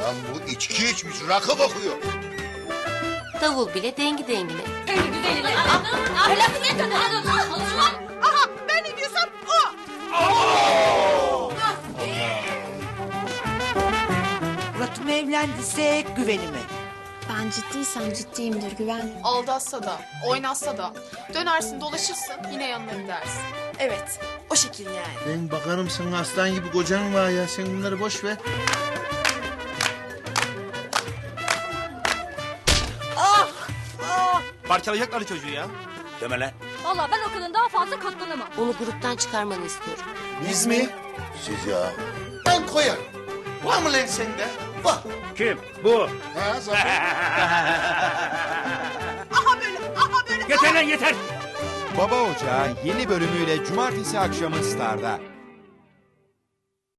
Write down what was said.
Lan bu içki içmiş rakı bakıyor. Davul bile dengi dengine. Aha ben ne diyorsam o. Murat'ım evlendiyse güvenime. Ben ciddiysem ciddiyimdir güven. Aldatsa da, oynatsa da. Dönersin dolaşırsın yine yanına gidersin. Evet o şekil yani. Ben bakarım senin aslan gibi kocan var ya. Sen bunları boş ver. Parçalayacaklar çocuğu ya. Deme lan. Valla ben o kadın daha fazla katlanamam. Onu gruptan çıkarmanı istiyorum. Biz mi? Siz ya. Ben koyarım. Var mı lan sende? Var. Kim? Bu. Ha zaten. Aha böyle aha böyle. Yeter lan yeter. Baba Ocağı yeni bölümüyle cumartesi akşamı Star'da.